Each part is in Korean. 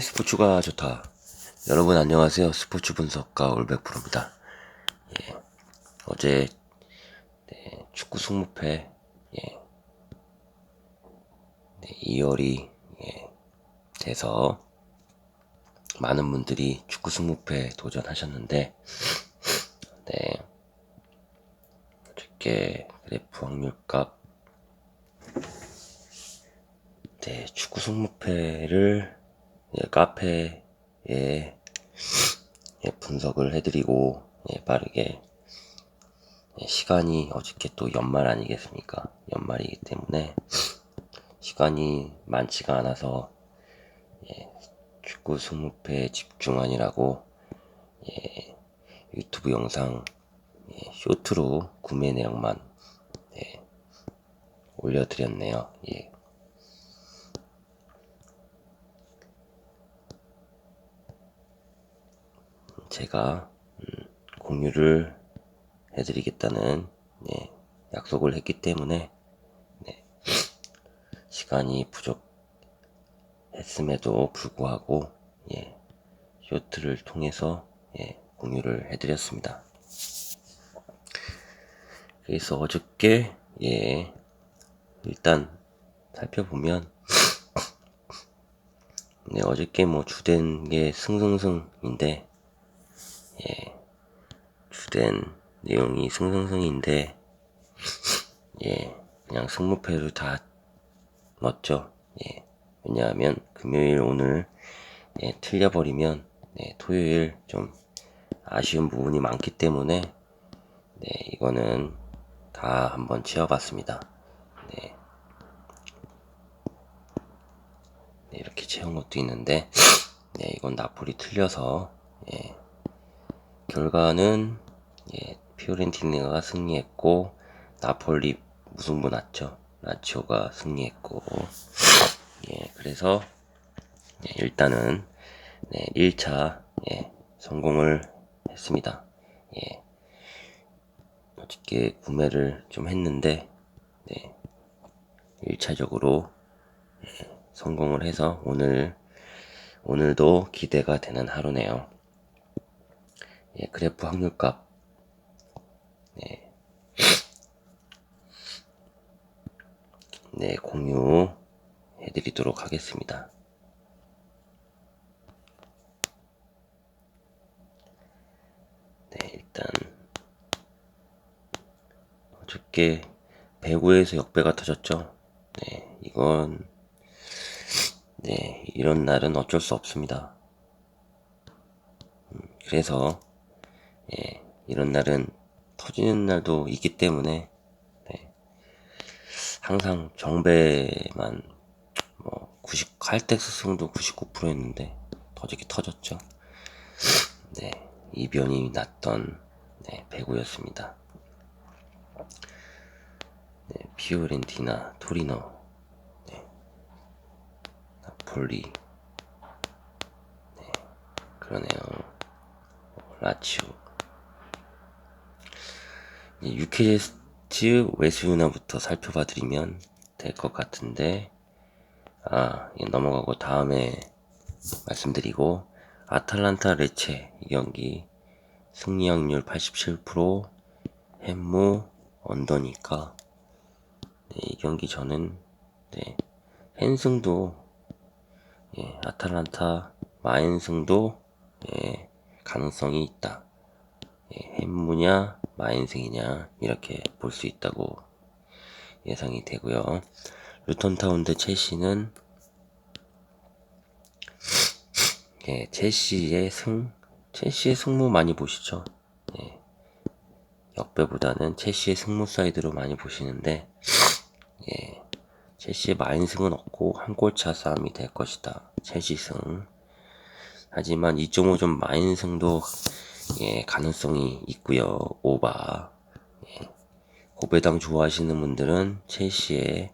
스포츠가 좋다. 여러분 안녕하세요. 스포츠 분석가 올백프로입니다. 예, 어제 네, 축구 승무패 예, 네, 2월이 예, 돼서 많은 분들이 축구 승무패 도전하셨는데 네, 어저께 그래프 확률값 네, 축구 승무패를 예, 카페에 예, 분석을 해드리고 예, 빠르게 예, 시간이 어저께 또 연말 아니겠습니까? 연말이기 때문에 시간이 많지가 않아서 예, 축구 승무패 집중하니라고 예, 유튜브 영상 예, 쇼트로 구매 내용만 예, 올려드렸네요. 예. 제가 음, 공유를 해드리겠다는 네, 약속을 했기 때문에 네, 시간이 부족했음에도 불구하고 예, 쇼트를 통해서 예, 공유를 해드렸습니다. 그래서 어저께 예, 일단 살펴보면 네, 어저께 뭐 주된 게 승승승인데 예, 주된 내용이 승승승인데, 예, 그냥 승무패를 다 넣었죠. 예, 왜냐하면 금요일 오늘 예, 틀려버리면 네, 토요일 좀 아쉬운 부분이 많기 때문에 네, 이거는 다 한번 채워봤습니다. 네. 네, 이렇게 채운 것도 있는데, 네, 이건 나폴이 틀려서, 예, 결과는 예, 피오렌티나가 승리했고 나폴리 무승부 났죠. 라치오가 승리했고 예, 그래서 예, 일단은 네, 1차 예, 성공을 했습니다. 예, 어저께 구매를 좀 했는데 네, 1차적으로 예, 성공을 해서 오늘 오늘도 기대가 되는 하루네요. 예, 그래프 확률값. 네. 네, 공유 해드리도록 하겠습니다. 네, 일단, 어저께 배구에서 역배가 터졌죠. 네, 이건, 네, 이런 날은 어쩔 수 없습니다. 음, 그래서, 예, 이런 날은 터지는 날도 있기 때문에 네, 항상 정배만 뭐 90, 칼텍스 승도 99%였는데 터지기 터졌죠. 네, 이변이 났던 네, 배구였습니다. 네, 피오렌티나, 토리노, 네, 나폴리, 네, 그러네요. 라치오, 유케제스트 외수윤화부터 살펴봐 드리면 될 것 같은데 아 넘어가고 다음에 말씀드리고 아탈란타 레체 이 경기 승리 확률 87% 햄무 언더니까 네, 이 경기 저는 네, 헨승도 예, 아탈란타 마인승도 예, 가능성이 있다. 예, 햄무냐 마인승이냐 이렇게 볼 수 있다고 예상이 되고요. 루턴타운 대 첼시는 예, 첼시의 승 첼시의 승무 많이 보시죠. 예, 역배보다는 첼시의 승무 사이드로 많이 보시는데 예, 첼시의 마인승은 없고 한 골차 싸움이 될 것이다. 첼시 승 하지만 2.5점 마인승도 예, 가능성이 있고요. 오바. 예. 고배당 좋아하시는 분들은 첼시에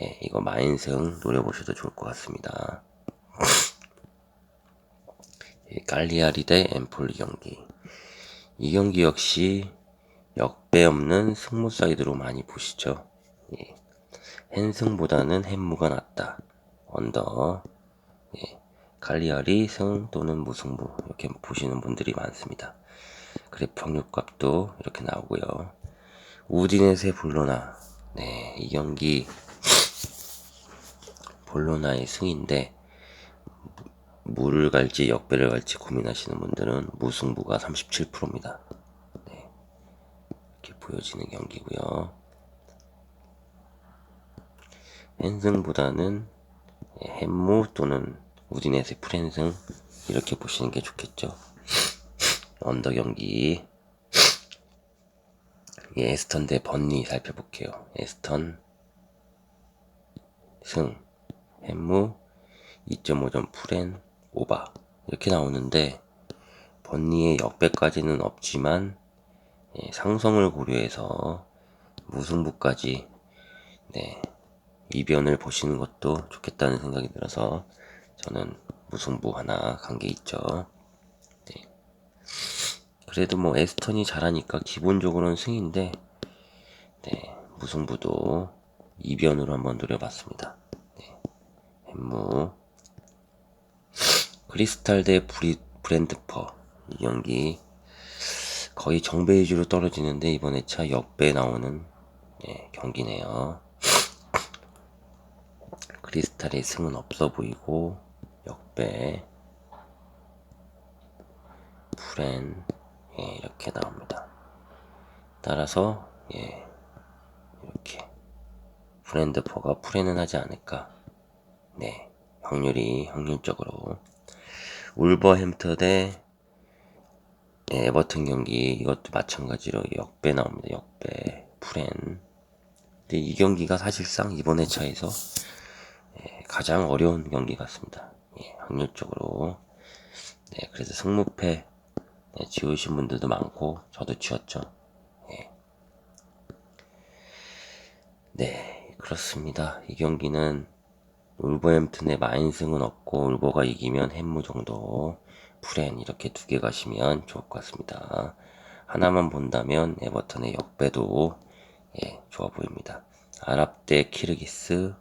예, 이거 마인승 노려보셔도 좋을 것 같습니다. 예, 깔리아리 대 엠폴리 경기. 이 경기 역시 역배 없는 승무 사이드로 많이 보시죠. 예. 헨승보다는 햄무가 낫다. 언더. 예. 칼리아리 승 또는 무승부 이렇게 보시는 분들이 많습니다. 그래프 확률값도 이렇게 나오고요. 우디넷의 볼로나 네, 이 경기 볼로나의 승인데 물을 갈지 역배를 갈지 고민하시는 분들은 무승부가 37%입니다. 네, 이렇게 보여지는 경기고요. 헨승보다는 햄무 또는 우디넷의 프랜승 이렇게 보시는 게 좋겠죠. 언더 경기 예, 에스턴 대 번니 살펴볼게요. 에스턴 승 햄무 2.5점 프렌 오바 이렇게 나오는데 번니의 역배까지는 없지만 예, 상성을 고려해서 무승부까지 네, 이변을 보시는 것도 좋겠다는 생각이 들어서 저는 무승부 하나 간 게 있죠. 네. 그래도 뭐 에스턴이 잘하니까 기본적으로는 승인데 네, 무승부도 이변으로 한번 노려봤습니다. 네. 햄무 크리스탈 대 브리, 브랜드퍼 이 경기 거의 정배 위주로 떨어지는데 이번에 차 역배 나오는 네, 경기네요. 크리스탈의 승은 없어 보이고 역배 프렌 예, 이렇게 나옵니다. 따라서 예, 이렇게 브랜드퍼가 프렌은 하지 않을까. 네, 확률이 확률적으로 울버햄터 대 예, 에버튼 경기 이것도 마찬가지로 역배 나옵니다. 역배 프렌. 근데 이 경기가 사실상 이번 회차에서 예, 가장 어려운 경기 같습니다. 예, 확률적으로. 네, 그래서 승무패 네, 지우신 분들도 많고 저도 지웠죠. 예. 네, 그렇습니다. 이 경기는 울버햄튼의 마인승은 없고 울버가 이기면 햄무 정도 프렌 이렇게 두 개 가시면 좋을 것 같습니다. 하나만 본다면 에버턴의 역배도 예, 좋아 보입니다. 아랍 대 키르기스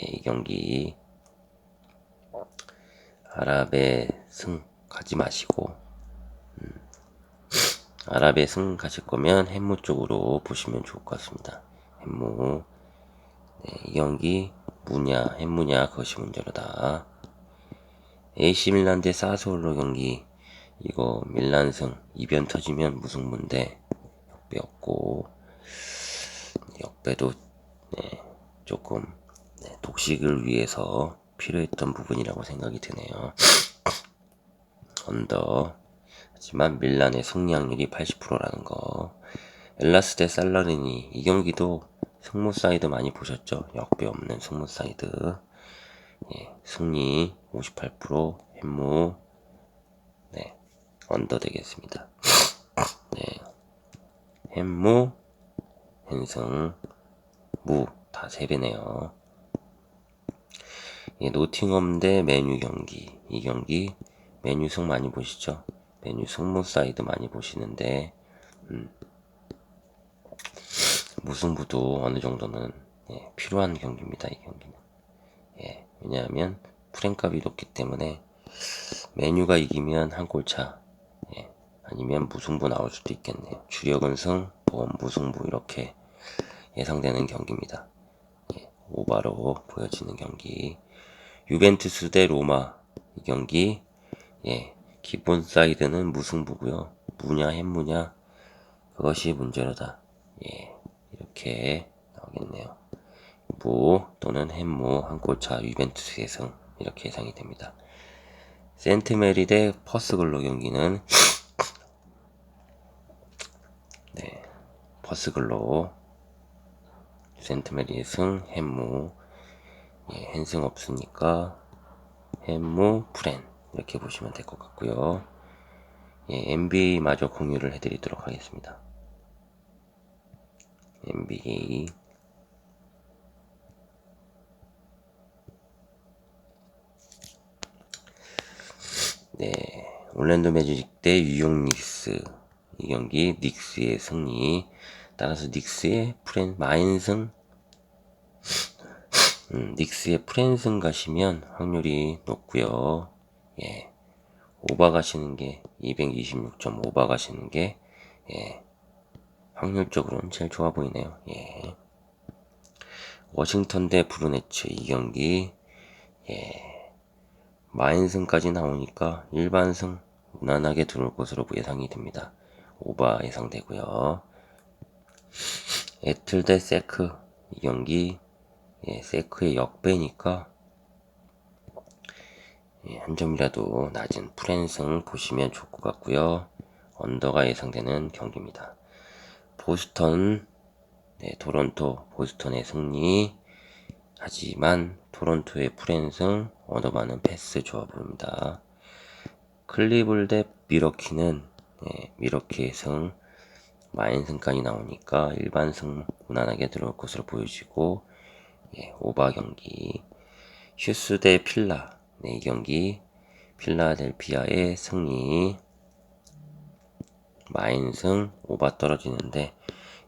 예, 이 경기 아랍의 승 가지 마시고 음, 아랍의 승 가실 거면 햄무 쪽으로 보시면 좋을 것 같습니다. 햄무 네, 이 경기 무냐 햄무냐 그것이 문제로다. AC 밀란 대 사소올로 경기 이거 밀란승 이변 터지면 무승부인데 역배 없고 역배도 네, 조금 네, 독식을 위해서 필요했던 부분이라고 생각이 드네요. 언더 하지만 밀란의 승리 확률이 80%라는 거 엘라스 대 살라리니 이 경기도 승무 사이드 많이 보셨죠? 역배 없는 승무 사이드 예, 승리 58% 햄무 네 언더 되겠습니다. 네 햄무 헨승 무 다 3배네요. 예, 노팅엄 대 메뉴 경기 이 경기 메뉴 승 많이 보시죠? 메뉴 승무 사이드 많이 보시는데 음, 무승부도 어느 정도는 예, 필요한 경기입니다. 이 경기는 예, 왜냐하면 프랭값이 높기 때문에 메뉴가 이기면 한 골차 예, 아니면 무승부 나올 수도 있겠네요. 주력은 승, 보험 무승부 이렇게 예상되는 경기입니다. 예, 오바로 보여지는 경기 유벤투스 대 로마 이 경기 예, 기본 사이드는 무승부고요. 무냐 햄무냐 그것이 문제로다. 예, 이렇게 나오겠네요. 무 또는 햄무 한 골차 유벤투스의 승 이렇게 예상이 됩니다. 센트메리 대 퍼스글로 경기는 네, 퍼스글로 센트메리의 승 햄무 예, 헨승 없으니까 햄무 프렌 이렇게 보시면 될 것 같고요. 예, NBA 마저 공유를 해드리도록 하겠습니다. NBA 네, 올랜도 매직 대 뉴욕 닉스 이 경기 닉스의 승리 따라서 닉스의 프렌 마인승 음, 닉스의 프랜슨 가시면 확률이 높고요. 예. 오바 가시는 게 226.5바 가시는 게 예. 확률적으로는 제일 좋아 보이네요. 예. 워싱턴 대 브루네츠 이 경기 예. 마인승까지 나오니까 일반승 무난하게 들어올 것으로 예상이 됩니다. 오바 예상되고요. 애틀 대 세크 이 경기 예, 세크의 역배니까 예, 한 점이라도 낮은 프랜승 보시면 좋을 것 같고요. 언더가 예상되는 경기입니다. 보스턴, 네, 토론토, 보스턴의 승리. 하지만 토론토의 프랜승, 언더바는 패스 좋아 보입니다. 클리블 대 미러키는 네, 미러키의 승, 마인승까지 나오니까 일반승 무난하게 들어올 것으로 보여지고 예, 오바 경기. 슈스 대 필라. 네, 이 경기 필라델피아의 승리. 마인승 오바 떨어지는데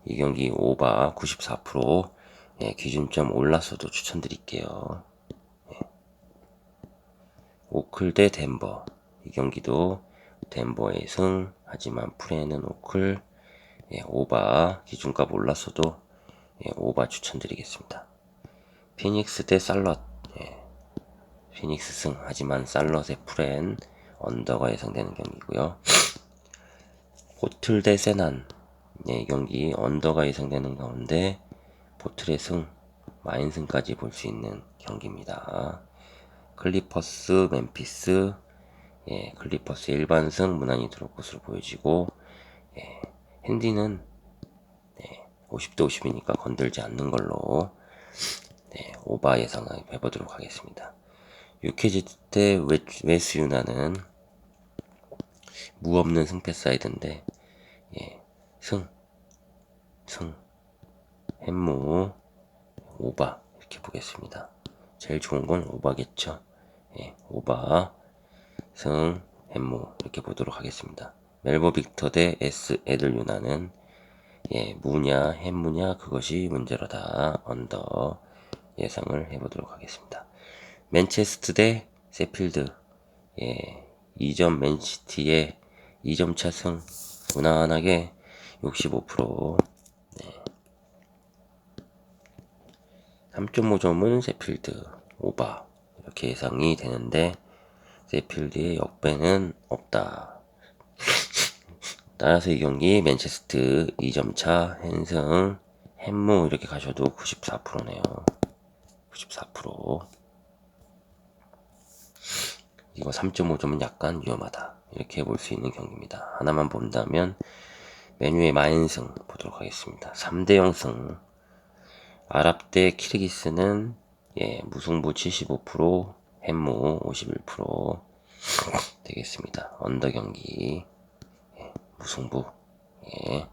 이 경기 오바 94% 예, 기준점 올랐어도 추천드릴게요. 예. 오클 대 덴버. 이 경기도 덴버의 승. 하지만 프레는 오클. 예, 오바 기준값 올랐어도 예, 오바 추천드리겠습니다. 피닉스 대 살럿. 예, 피닉스 승. 하지만 살럿의 프렌 언더가 예상되는 경기고요. 보틀 대 세난. 네, 이 경기 언더가 예상되는 가운데 보틀의 승 마인승까지 볼 수 있는 경기입니다. 클리퍼스 멤피스. 예, 클리퍼스 일반승 무난히 들어올 것으로 보여지고 예, 핸디는 네, 50대 50이니까 건들지 않는 걸로 네, 오바 예상을 해보도록 하겠습니다. 유케지 대 웨스 유나는 무 없는 승패 사이드인데 예, 승, 승, 햄무, 오바 이렇게 보겠습니다. 제일 좋은 건 오바겠죠. 예, 오바, 승, 햄무 이렇게 보도록 하겠습니다. 멜버 빅터 대 S 애들 유나는 예, 무냐, 햄무냐 그것이 문제로다. 언더 예상을 해보도록 하겠습니다. 맨체스트 대 세필드 예, 2점 맨시티의 2점 차승 무난하게 65% 네. 3.5점은 세필드 오바 이렇게 예상이 되는데 세필드의 역배는 없다. 따라서 이 경기 맨체스트 2점 차 헨승 햄무 이렇게 가셔도 94%네요. 94% 이거 3.5점은 약간 위험하다. 이렇게 볼 수 있는 경기입니다. 하나만 본다면 메뉴의 마인승 보도록 하겠습니다. 3대 0승 아랍 대 키르기스는 예, 무승부 75% 햄무 51% 되겠습니다. 언더 경기 예, 무승부 예.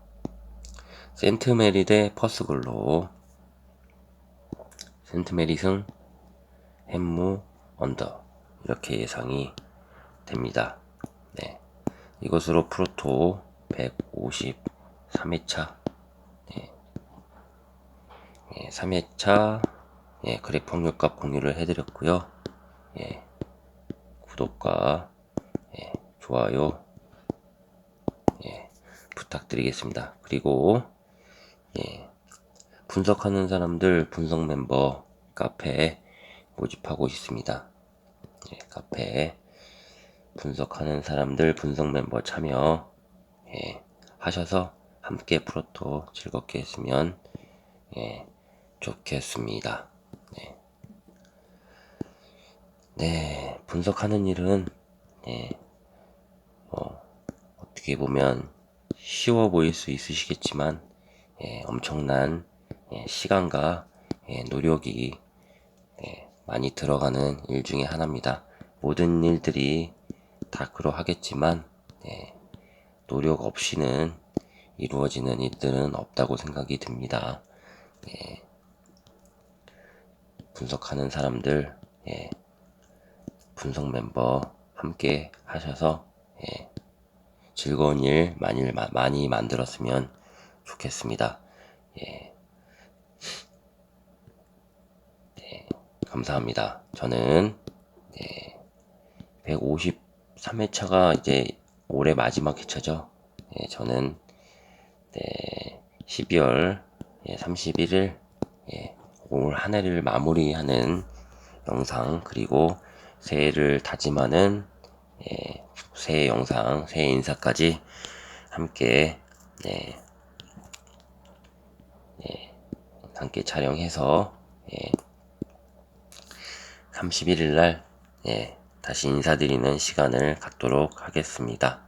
센트메리 대 퍼스글로 센트메리 승 햄무 언더 이렇게 예상이 됩니다. 네. 이것으로 프로토 153회차 네. 예, 3회차 예, 그래프 확률값 공유를 해드렸고요. 예, 구독과 예, 좋아요 예, 부탁드리겠습니다. 그리고 예, 분석하는 사람들 분석 멤버 카페에 모집하고 있습니다. 예, 카페에 분석하는 사람들 분석 멤버 참여 예, 하셔서 함께 프로토 즐겁게 했으면 예, 좋겠습니다. 네. 네, 분석하는 일은 예, 뭐 어떻게 보면 쉬워 보일 수 있으시겠지만 예, 엄청난 예, 시간과 예, 노력이 예, 많이 들어가는 일 중에 하나입니다. 모든 일들이 다 그러하겠지만 예, 노력 없이는 이루어지는 일들은 없다고 생각이 듭니다. 예, 분석하는 사람들 예, 분석 멤버 함께 하셔서 예, 즐거운 일 많이, 많이 만들었으면 좋겠습니다. 예. 감사합니다. 저는 네, 153회차가 이제 올해 마지막 회차죠. 예, 저는 네, 12월 31일 예, 올 한 해를 마무리하는 영상 그리고 새해를 다짐하는 예, 새해 영상, 새해 인사까지 함께 네, 예, 함께 촬영해서 예, 31일 날 예, 다시 인사드리는 시간을 갖도록 하겠습니다.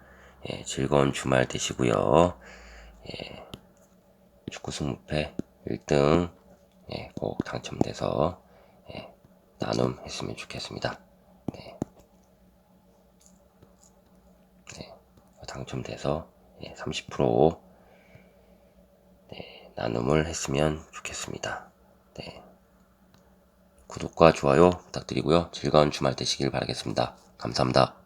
예, 즐거운 주말 되시고요. 예, 축구 승무패 1등 예, 꼭 당첨돼서 예, 나눔 했으면 좋겠습니다. 네. 네, 당첨돼서 예, 30% 네, 나눔을 했으면 좋겠습니다. 네. 구독과 좋아요 부탁드리고요. 즐거운 주말 되시길 바라겠습니다. 감사합니다.